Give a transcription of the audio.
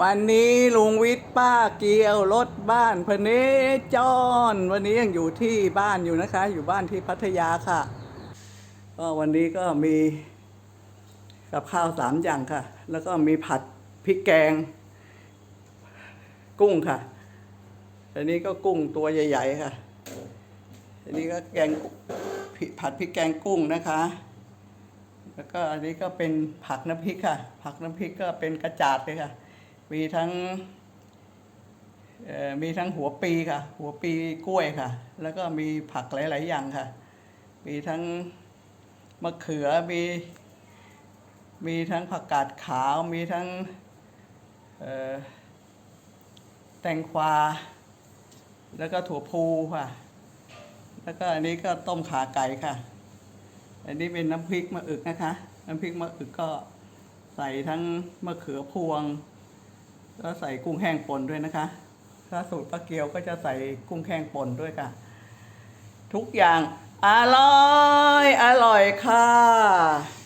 วันนี้ลุงวิทย์ป้าเกียวรถบ้านพเนจรวันนี้ยังอยู่ที่บ้านอยู่นะคะ อยู่บ้านที่พัทยาค่ะก็วันนี้ก็มีกับข้าวสามอย่างค่ะ แล้วก็มีผัดพริกแกง กุ้งค่ะอันนี้ก็กุ้งตัวใหญ่ ๆ ค่ะอันนี้ก็แกงผัดพริกแกงกุ้งนะคะ แล้วก็อันนี้ก็เป็นผักน้ำพริกค่ะ ผักน้ำพริกก็เป็นกระจาดเลยค่ะ มีทั้งเอ่อมีทั้งหัวปีค่ะ หัวปีกล้วยค่ะ แล้วก็มีผักหลาย ๆ อย่างค่ะ มีทั้งมะเขือมีมีทั้งผักกาดขาวมีทั้งเอ่อแตงกวา แล้วก็ถั่วพูค่ะ แล้วก็อันนี้ก็ต้มขาไก่ค่ะ อันนี้เป็นน้ำพริกมะอึกนะคะ น้ำพริกมะอึกก็ใส่ทั้งมะเขือพวง แล้วใส่กุ้งแห้งป่นด้วยนะคะ ถ้าสูตรป้าเกียวก็จะใส่กุ้งแห้งป่นด้วยค่ะ ทุกอย่างอร่อย อร่อยค่ะ